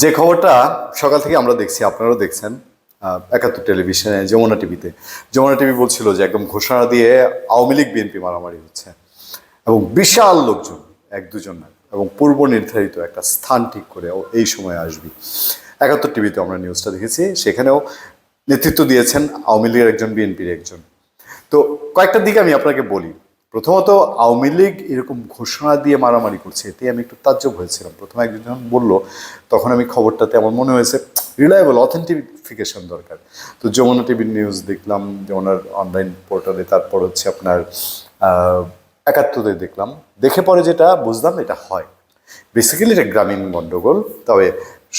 যে খবরটা সকাল থেকে আমরা দেখছি, আপনারাও দেখছেন একাত্তর টেলিভিশনে, যমুনা টিভিতে। যমুনা টিভি বলছিল যে একদম ঘোষণা দিয়ে আওয়ামী লীগ, বিএনপি মারামারি হচ্ছে। এবং বিশাল লোকজন, এক দুজন এবং পূর্ব নির্ধারিত একটা স্থান ঠিক করে এই সময় আসবি। একাত্তর টিভিতে আমরা নিউজটা দেখেছি, সেখানেও নেতৃত্ব দিয়েছেন আওয়ামী লীগের একজন, বিএনপির একজন। তো কয়েকটা দিকে আমি আপনাকে বলি। প্রথমত আওয়ামী লীগ এরকম ঘোষণা দিয়ে মারামারি করছে এতে আমি একটু তাজ্জব হয়েছিলাম। প্রথমে একজন যখন বলল, তখন আমি খবরটাতে আমার মনে হয়েছে রিলায়েবল অথেন্টিফিকেশন দরকার। তো যমুনা টিভির নিউজ দেখলাম যমুনার অনলাইন পোর্টালে তারপর হচ্ছে আপনার একাত্তরে দেখলাম। দেখে পরে যেটা বুঝলাম, এটা হয়। বেসিক্যালি এটা গ্রামীণ গণ্ডগোল তবে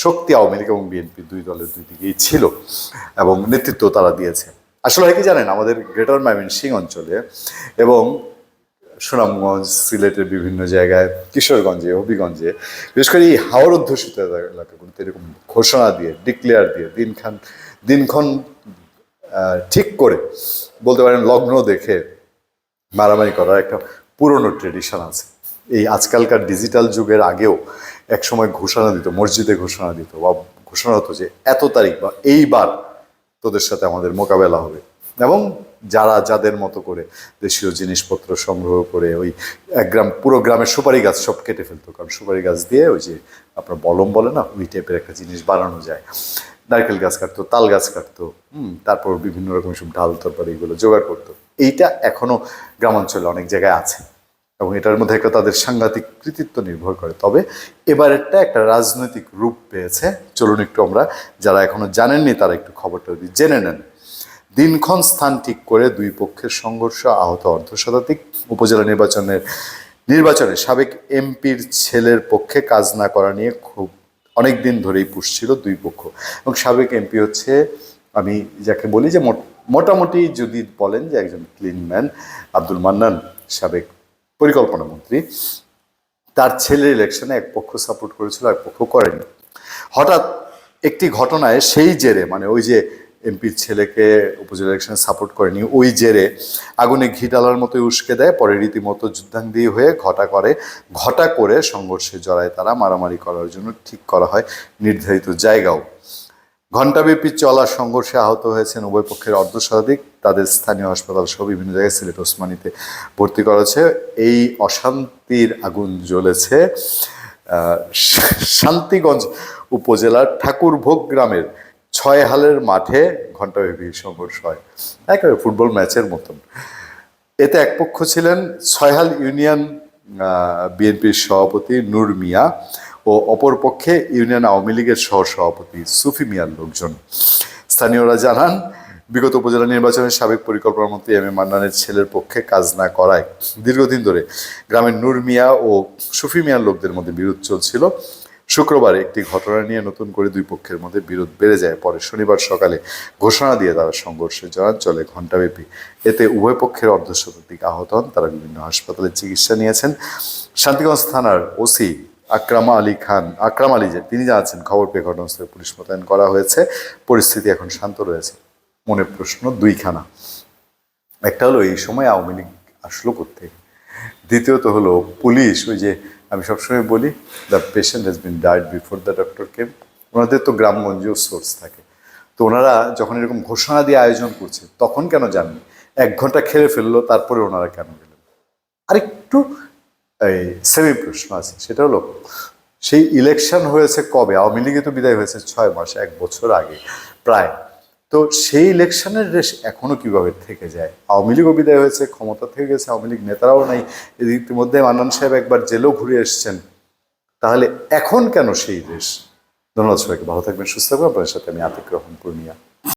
শক্তি আওয়ামী লীগ এবং বিএনপি দুই দলের দুই দিকেই ছিল এবং নেতৃত্ব তারা দিয়েছে। আসলে কি জানেন, আমাদের গ্রেটার ময়মনসিং অঞ্চলে এবং সুনামগঞ্জ, সিলেটের বিভিন্ন জায়গায়, কিশোরগঞ্জে, হবিগঞ্জে, বিশেষ করে এই হাওর অধ্যুষিত এলাকাগুলোতে এরকম ঘোষণা দিয়ে ডিক্লেয়ার দিয়ে দিনখান, দিনক্ষণ ঠিক করে বলতে পারেন লগ্ন দেখে মারামারি করার একটা পুরনো ট্রেডিশন আছে। এই আজকালকার ডিজিটাল যুগের আগেও এক সময় ঘোষণা দিত, মসজিদে ঘোষণা দিত বা ঘোষণা হতো যে এত তারিখ বা এইবার তোদের সাথে আমাদের মোকাবেলা হবে। এবং যারা যাদের মতো করে দেশীয় জিনিসপত্র সংগ্রহ করে ওই এক গ্রাম, পুরো গ্রামের সুপারি গাছ সব কেটে ফেলতো। কারণ সুপারি গাছ দিয়ে ওই যে আপনার বলম বলে না, ওই টাইপের একটা জিনিস বানানো যায়। নারকেল গাছ কাটতো, তাল গাছ কাটতো, হুম, তারপর বিভিন্ন রকম সব ঢাল তরকারি এগুলো জোগাড় করতো। এইটা এখনও গ্রামাঞ্চলে অনেক জায়গায় আছে এবং এটার মধ্যে একটা তাদের সাংঘাতিক কৃতিত্ব নির্ভর করে। তবে এবারেরটা একটা রাজনৈতিক রূপ পেয়েছে। চলুন একটু আমরা, যারা এখনও জানেননি তারা একটু খবরটা যদি জেনে নেন। দিনক্ষণ স্থান ঠিক করে দুই পক্ষের সংঘর্ষ আহত অর্ধশতাধিক উপজেলা নির্বাচনের, নির্বাচনে সাবেক এমপির ছেলের পক্ষে কাজ না করা নিয়ে খুব অনেক দিন ধরেই পুষছিল দুই পক্ষ। এবং সাবেক এমপি হচ্ছে, আমি যাকে বলি যে মোট- মোটামুটি যদি বলেন যে একজন ক্লিন ম্যান, আব্দুল মান্নান, সাবেক পরিকল্পনা মন্ত্রী। তার ছেলের ইলেকশনে এক পক্ষ সাপোর্ট করেছিল এক পক্ষ করেনি। হঠাৎ একটি ঘটনায় সেই জেরে মানে ওই যে এমপির ছেলেকে উপজেলা ইলেকশনে সাপোর্ট করেনি। ওই জেরে আগুনে ঘি ডালার মতোই উস্কে দেয়, পরে রীতিমতো যুদ্ধাঙ্গী হয়ে ঘটা করে ঘটা করে সংঘর্ষে জড়ায় তারা, মারামারি করার জন্য ঠিক করা হয় নির্ধারিত জায়গাও। ঘণ্টাব্যাপী চলা সংঘর্ষে আহত হয়েছেন উভয় পক্ষের অর্ধ শতাধিক তাদের স্থানীয় হাসপাতাল সহ বিভিন্ন জায়গায় সিলেট, ওসমানীতে ভর্তি করা হয়েছে। এই অশান্তির আগুন জ্বলেছে শান্তিগঞ্জ উপজেলার ঠাকুরভোগ গ্রামের ছয় হালের মাঠে ঘণ্টাব্যাপী সংঘর্ষ হয়। একেবারে ফুটবল ম্যাচের মতন। এতে এক পক্ষ ছিলেন ছয়হাল ইউনিয়ন বিএনপির সভাপতি নূর মিয়া ও অপর পক্ষে ইউনিয়ন আওয়ামী লীগের সহ সভাপতি সুফি মিয়ার লোকজন। স্থানীয়রা জানান, বিগত উপজেলা নির্বাচনের সাবেক পরিকল্পনা মন্ত্রী এম এ মান্নানের ছেলের পক্ষে কাজ না করায় দীর্ঘদিন ধরে গ্রামের নূর মিয়া ও সুফি মিয়ার লোকদের মধ্যে বিরোধ চলছিল। শুক্রবার একটি ঘটনা নিয়ে নতুন করে দুই পক্ষের মধ্যে বিরোধ বেড়ে যায়। পরে শনিবার সকালে ঘোষণা দিয়ে তারা সংঘর্ষে জড়ান, চলে ঘণ্টাব্যাপী। এতে উভয় পক্ষের অর্ধশতাধিক আহত হন। তারা বিভিন্ন হাসপাতালে চিকিৎসা নিয়েছেন। শান্তিগঞ্জ থানার ওসি আকরাম আলী খান, আকরাম আলী যে, তিনি জানাচ্ছেন, খবর পেয়ে ঘটনাস্থলে পুলিশ মোতায়েন করা হয়েছে। পরিস্থিতি এখন শান্ত রয়েছে। মনে প্রশ্ন দুইখানা। একটা হলো, এই সময় আওয়ামী লীগ আসলো করতে দ্বিতীয়ত হলো, পুলিশ ওই যে আমি সবসময় বলি the patient has been died before the doctor came ওনাদের তো গ্রামগঞ্জেও সোর্স থাকে। তো ওনারা যখন এরকম ঘোষণা দিয়ে আয়োজন করছে, তখন কেন জাননি এক ঘণ্টা খেলে ফেলল, তারপরে ওনারা কেন গেলেন? আরেকটু এই সেমি প্রশ্ন আছে, সেটা হলো, সেই ইলেকশন হয়েছে কবে? আওয়ামী লীগে তো বিদায় হয়েছে ছয় মাস, এক বছর আগে, প্রায়। তো সেই ইলেকশনের রেশ এখনও কীভাবে থেকে যায়? আওয়ামী লীগও বিদায় হয়েছে, ক্ষমতা থেকে গেছে, আওয়ামী লীগ নেতারাও নাই। ইতিমধ্যে মান্নান সাহেব একবার জেলেও ঘুরে এসছেন। তাহলে এখন কেন সেই রেশ? ধন্যবাদ সবাইকে, ভালো থাকবেন, সুস্থ থাকবেন। আপনার সাথে আমি আতিক রহমান পূর্ণিয়া।